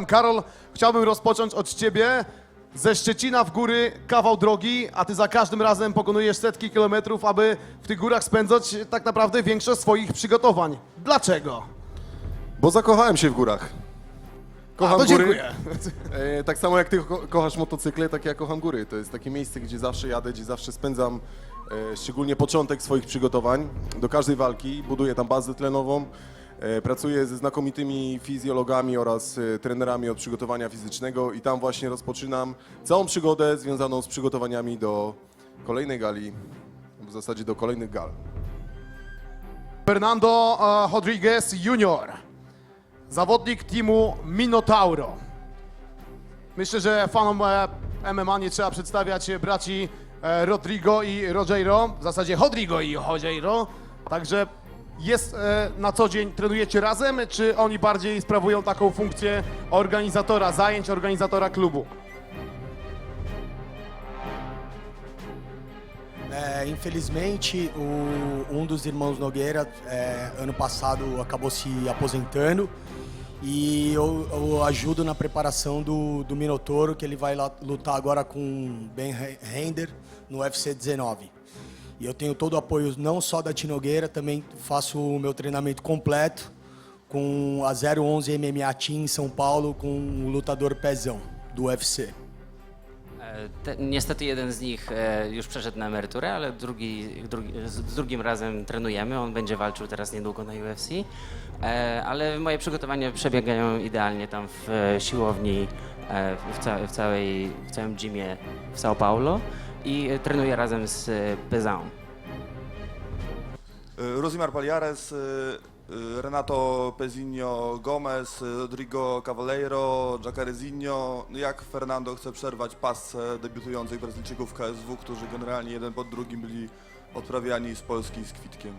Karol, chciałbym rozpocząć od ciebie. Ze Szczecina w góry kawał drogi, a ty za każdym razem pokonujesz setki kilometrów, aby w tych górach spędzać tak naprawdę większość swoich przygotowań. Dlaczego? Bo zakochałem się w górach. Kocham A, góry. dziękuję. E, tak samo jak ty ko kochasz motocykle, tak ja kocham góry. To jest takie miejsce, gdzie zawsze jadę, gdzie zawsze spędzam e, szczególnie początek swoich przygotowań do każdej walki. Buduję tam bazę tlenową. E, pracuję ze znakomitymi fizjologami oraz e, trenerami od przygotowania fizycznego i tam właśnie rozpoczynam całą przygodę związaną z przygotowaniami do kolejnej gali, w zasadzie do kolejnych gal. Fernando e, Rodriguez Jr., zawodnik teamu Minotauro. Myślę, że fanom MMA nie trzeba przedstawiać braci Rodrigo i Rogero, w zasadzie Rodrigo i Rogero, także jest e, na co dzień, trenujecie razem, czy oni bardziej sprawują taką funkcję organizatora zajęć, organizatora klubu? É, infelizmente, o- um dos irmãos Nogueira, é, ano passado, acabou se aposentando. E eu, eu ajudo na preparação do, do Minotouro, que ele vai lá lutar agora com Ben Render no UFC 19. E eu tenho todo o apoio, não só da Tinogueira, também faço o meu treinamento completo com a 011 MMA Team em São Paulo, com o lutador Pezão, do UFC. E, Te, niestety jeden z nich e, już przeszedł na emeryturę, ale drugi, drugi, z, drugim razem trenujemy. On będzie walczył teraz niedługo na UFC. E, ale moje przygotowania przebiegają idealnie tam w siłowni, w, ca, w, całej, w całym gymie w São Paulo i e, trenuję razem z e, Pezão. Y, Rosimar Palhares, y, y, Renato Pezinho Gomez, Rodrigo Cavaleiro, Jacarezinho. No Jak Fernando chce przerwać pasce debiutujących Brazylijczyków KSW, którzy generalnie jeden pod drugim byli odprawiani z Polski z kwitkiem.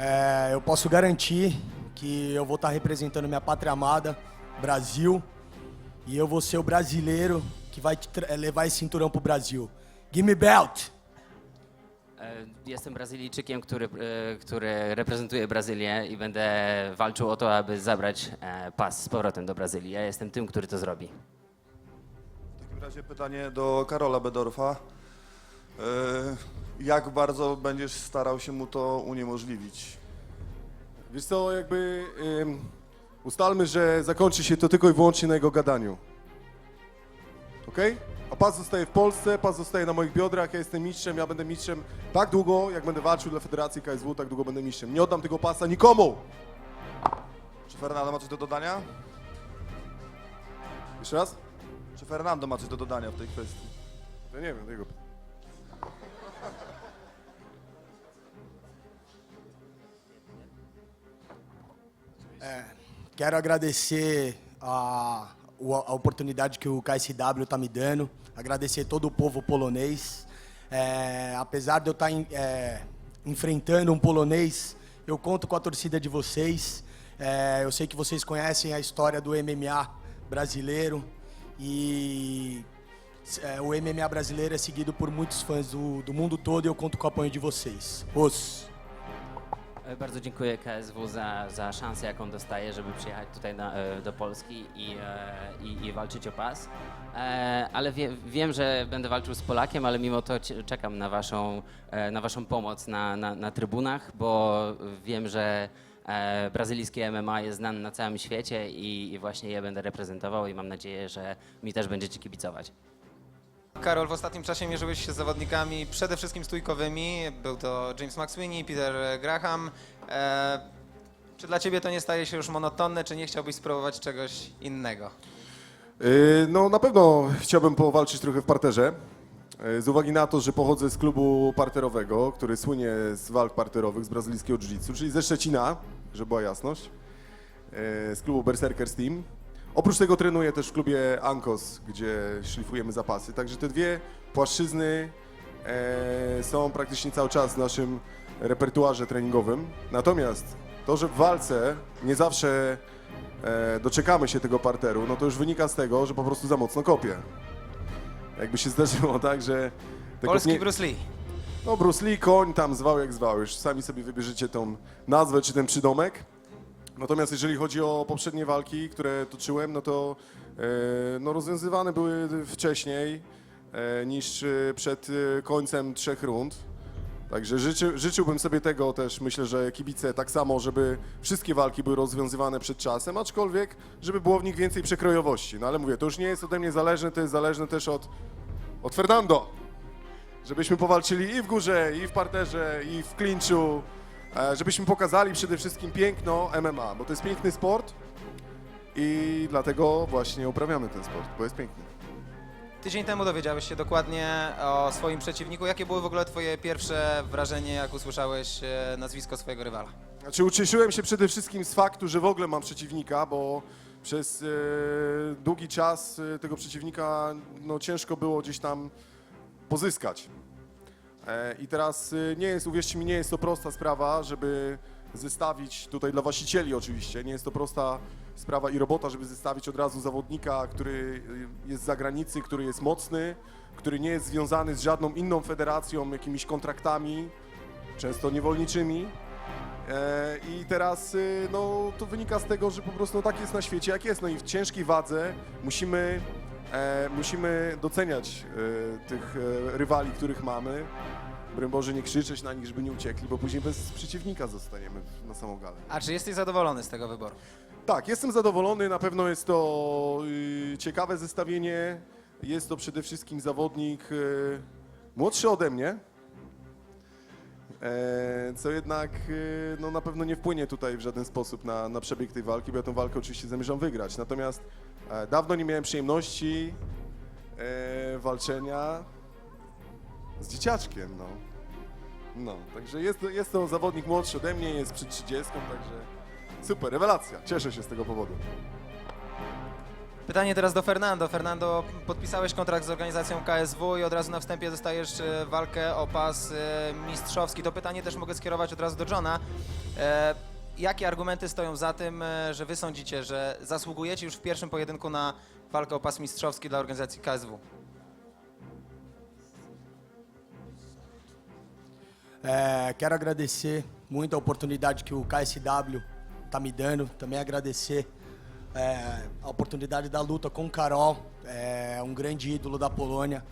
É, eu posso garantir que eu vou estar representando minha pátria amada, Brasil, e eu vou ser o brasileiro que vai te tra- levar esse cinturão pro Brasil. Give me belt! E, Jestem Brazylijczykiem, który, e, który reprezentuje Brazylię i będę walczył o to, aby zabrać e, pas z powrotem do Brazylii. Ja jestem tym, który to zrobi. W takim razie pytanie do Karola Bedorfa. Jak bardzo będziesz starał się mu to uniemożliwić? Wiesz co, jakby ym, ustalmy, że zakończy się to tylko i wyłącznie na jego gadaniu. Okej? A pas zostaje w Polsce, pas zostaje na moich biodrach, ja jestem mistrzem, ja będę mistrzem tak długo, jak będę walczył dla Federacji KSW, tak długo będę mistrzem. Nie oddam tego pasa nikomu! Czy Fernando ma coś do dodania? Jeszcze raz? Czy Fernando ma coś do dodania w tej kwestii? Ja nie wiem, jego. Quero agradecer a, a oportunidade que o KSW está me dando, agradecer todo o povo polonês. É, apesar de eu estar enfrentando um polonês, eu conto com a torcida de vocês. É, eu sei que vocês conhecem a história do MMA brasileiro e é, o MMA brasileiro é seguido por muitos fãs do, do mundo todo e eu conto com o apoio de vocês. Os. E, Bardzo dziękuję KSW za, za szansę, jaką dostaję, żeby przyjechać tutaj na, e, do Polski i, e, i, i walczyć o pas. Ale wie, wiem, że będę walczył z Polakiem, ale mimo to czekam na waszą, na waszą pomoc na, na, na trybunach, bo wiem, że brazylijskie MMA jest znane na całym świecie i, i właśnie je będę reprezentował i mam nadzieję, że mi też będziecie kibicować. Karol, w ostatnim czasie mierzyłeś się z zawodnikami przede wszystkim stójkowymi. Był to James McSweeney, Peter Graham. E, czy dla ciebie to nie staje się już monotonne, czy nie chciałbyś spróbować czegoś innego? Yy, No na pewno chciałbym powalczyć trochę w parterze. Yy, Z uwagi na to, że pochodzę z klubu parterowego, który słynie z walk parterowych z brazylijskiego jiu-jitsu, czyli ze Szczecina, żeby była jasność, z klubu Berserkers Team. Oprócz tego trenuję też w klubie Ankos, gdzie szlifujemy zapasy. Także te dwie płaszczyzny e, są praktycznie cały czas w naszym repertuarze treningowym. Natomiast to, że w walce nie zawsze e, doczekamy się tego parteru, no to już wynika z tego, że po prostu za mocno kopię. Jakby się zdarzyło tak, że... te Polski kopnie- Bruce Lee. no Bruce Lee, koń tam zwał jak zwał, już sami sobie wybierzecie tą nazwę czy ten przydomek. Natomiast jeżeli chodzi o poprzednie walki, które toczyłem, no to e, no rozwiązywane były wcześniej e, niż e, przed końcem trzech rund. Także życzy, życzyłbym sobie tego też, myślę, że kibice tak samo, żeby wszystkie walki były rozwiązywane przed czasem, aczkolwiek, żeby było w nich więcej przekrojowości. No ale mówię, to już nie jest ode mnie zależne, to jest zależne też od, od Fernando. Żebyśmy powalczyli i w górze, i w parterze, i w klinczu, żebyśmy pokazali przede wszystkim piękno MMA, bo to jest piękny sport i dlatego właśnie uprawiamy ten sport, bo jest piękny. Tydzień temu dowiedziałeś się dokładnie o swoim przeciwniku. Jakie było w ogóle twoje pierwsze wrażenie, jak usłyszałeś e, nazwisko swojego rywala? Znaczy ucieszyłem się przede wszystkim z faktu, że w ogóle mam przeciwnika, bo przez e, długi czas e, tego przeciwnika no, ciężko było gdzieś tam pozyskać. E, I teraz e, nie jest, uwierzcie mi, nie jest to prosta sprawa, żeby zestawić, tutaj dla właścicieli oczywiście, nie jest to prosta sprawa i robota, żeby zestawić od razu zawodnika, który e, jest z zagranicy, który jest mocny, który nie jest związany z żadną inną federacją, jakimiś kontraktami, często niewolniczymi. E, I teraz y, no, to wynika z tego, że po prostu no, tak jest na świecie, jak jest. No i w ciężkiej wadze musimy, e, musimy doceniać tych rywali, których mamy. Broń Boże, nie krzyczeć na nich, żeby nie uciekli, bo później bez przeciwnika zostaniemy na samą galę. A czy jesteś zadowolony z tego wyboru? Tak, jestem zadowolony. Na pewno jest to y, ciekawe zestawienie. Jest to przede wszystkim zawodnik y, młodszy ode mnie. E, co jednak y, no, na pewno nie wpłynie tutaj w żaden sposób na, na przebieg tej walki, bo ja tę walkę oczywiście zamierzam wygrać. Natomiast e, dawno nie miałem przyjemności e, walczenia z dzieciaczkiem. No. No, także jest, jest to zawodnik młodszy ode mnie, jest przed 30, także super, rewelacja. Cieszę się z tego powodu. Pytanie teraz do Fernando. Fernando, podpisałeś kontrakt z organizacją KSW i od razu na wstępie dostajesz e, walkę o pas e, mistrzowski. To pytanie też mogę skierować od razu do Johna. E, Jakie argumenty stoją za tym, że wy sądzicie, że zasługujecie już w pierwszym pojedynku na walkę o pas mistrzowski dla organizacji KSW? É, quero agradecer muito a oportunidade que o KSW tá me dando. Também agradecer é, a oportunidade da luta com o Carol, é um grande ídolo da Polônia.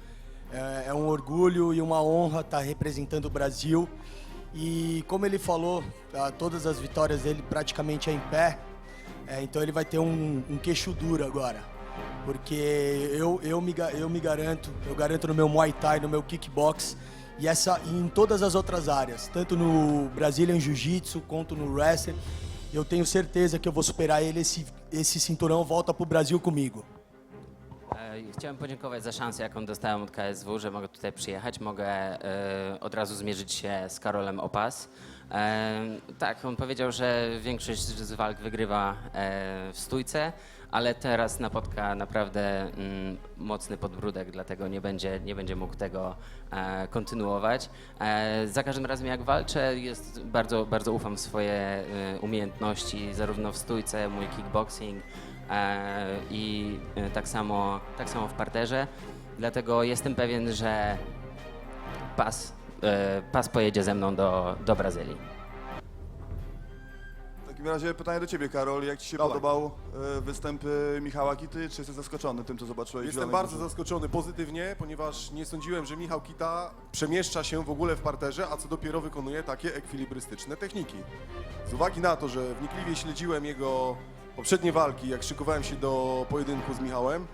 É, é um orgulho e uma honra estar representando o Brasil. E como ele falou, tá, todas as vitórias dele praticamente é em pé. É, então ele vai ter um, um queixo duro agora. Porque eu, eu, me, eu me garanto, eu garanto no meu Muay Thai, no meu kickbox e, essa, em todas as outras áreas, tanto no Brazilian Jiu-Jitsu quanto no Wrestling, eu tenho certeza que eu vou superar ele, esse, esse cinturão volta pro Brasil comigo. Chciałem podziękować za szansę, jaką dostałem od KSW, że mogę tutaj przyjechać. Mogę e, od razu zmierzyć się z Karolem Opas. E, tak, on powiedział, że większość z walk wygrywa e, w stójce, ale teraz napotka naprawdę mm, mocny podbródek, dlatego nie będzie, nie będzie mógł tego e, kontynuować. E, za każdym razem jak walczę, jest, bardzo, bardzo ufam w swoje e, umiejętności, zarówno w stójce, mój kickboxing, e, i e, tak samo, tak samo w parterze. Dlatego jestem pewien, że pas, pas pojedzie ze mną do, do Brazylii. W takim razie pytanie do Ciebie, Karol. Jak Ci się Dawaj. podobał e, występ e, Michała Kity? Czy jesteś zaskoczony tym, co zobaczyłeś w Jestem Zielonej bardzo Górze? zaskoczony pozytywnie, ponieważ nie sądziłem, że Michał Kita przemieszcza się w ogóle w parterze, a co dopiero wykonuje takie ekwilibrystyczne techniki. Z uwagi na to, że wnikliwie śledziłem jego poprzednie walki, jak szykowałem się do pojedynku z Michałem,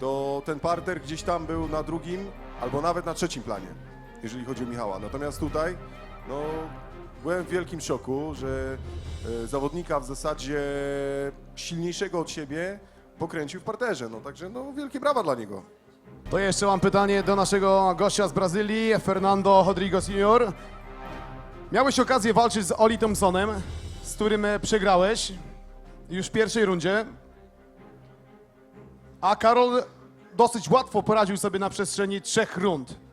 to ten parter gdzieś tam był na drugim albo nawet na trzecim planie, jeżeli chodzi o Michała. Natomiast tutaj, no, byłem w wielkim szoku, że e, zawodnika w zasadzie silniejszego od siebie pokręcił w parterze. No także no, wielkie brawa dla niego. To jeszcze mam pytanie do naszego gościa z Brazylii, Fernando Rodrigo Senior. Miałeś okazję walczyć z Oli Thompsonem, z którym e, przegrałeś już w pierwszej rundzie. A Karol dosyć łatwo poradził sobie na przestrzeni trzech rund.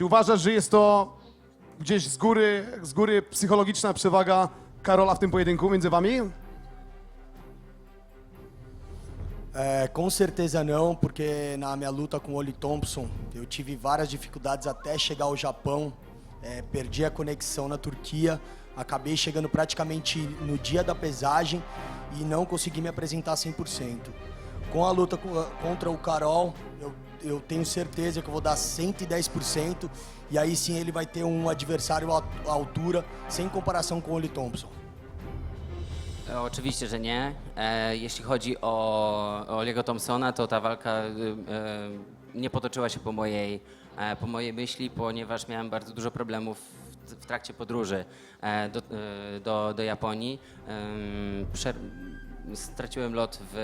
Czy uważasz, że jest to gdzieś z góry, z góry psychologiczna przewaga Karola w tym pojedynku między wami? É, com certeza não, porque na minha luta com o Oli Thompson, eu tive várias dificuldades até chegar ao Japão. É, perdi a conexão na Turquia. acabei chegando praticamente no dia da pesagem e não consegui me apresentar 100%. Com a luta co- contra o Carol, eu, eu tenho certeza que eu vou dar 110% e aí sim ele vai ter um adversário à altura, sem comparação com o Oli Thompson. E, Oczywiście, że nie. E, jeśli chodzi o, o Oliego Thompsona, to ta walka e, e, nie potoczyła się po mojej, e, po mojej myśli, ponieważ miałem bardzo dużo problemów w, w trakcie podróży e, do, e, do, do Japonii. Em, przer- straciłem lot w,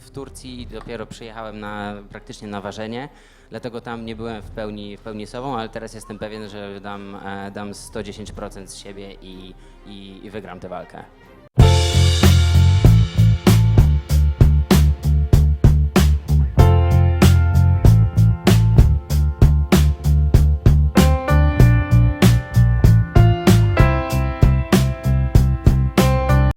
w, Turcji i dopiero przyjechałem na, praktycznie na ważenie. Dlatego tam nie byłem w pełni, w pełni sobą, ale teraz jestem pewien, że dam, e, dam 110% z siebie i, i, i wygram tę walkę.